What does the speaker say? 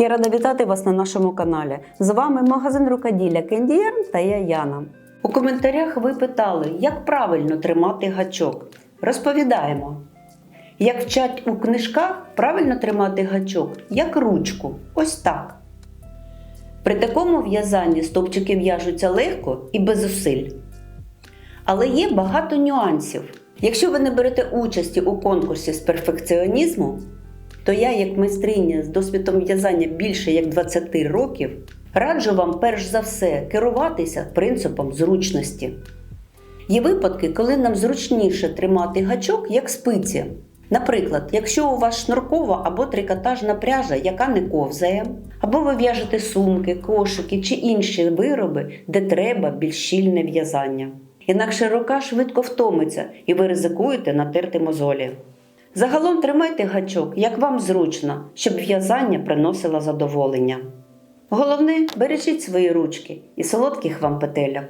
Я рада вітати вас на нашому каналі. З вами магазин рукоділля Кендієр та я Яна. У коментарях ви питали, як правильно тримати гачок. Розповідаємо. Як вчать у книжках, правильно тримати гачок, як ручку. Ось так. При такому в'язанні стовпчики в'яжуться легко і без зусиль. Але є багато нюансів. Якщо ви не берете участі у конкурсі з перфекціонізму, то я, як майстриня з досвідом в'язання більше як 20 років, раджу вам перш за все керуватися принципом зручності. Є випадки, коли нам зручніше тримати гачок як спиці. Наприклад, якщо у вас шнуркова або трикотажна пряжа, яка не ковзає, або ви в'яжете сумки, кошики чи інші вироби, де треба більш щільне в'язання. Інакше рука швидко втомиться і ви ризикуєте натерти мозолі. Загалом тримайте гачок, як вам зручно, щоб в'язання приносило задоволення. Головне, бережіть свої ручки і солодких вам петельок.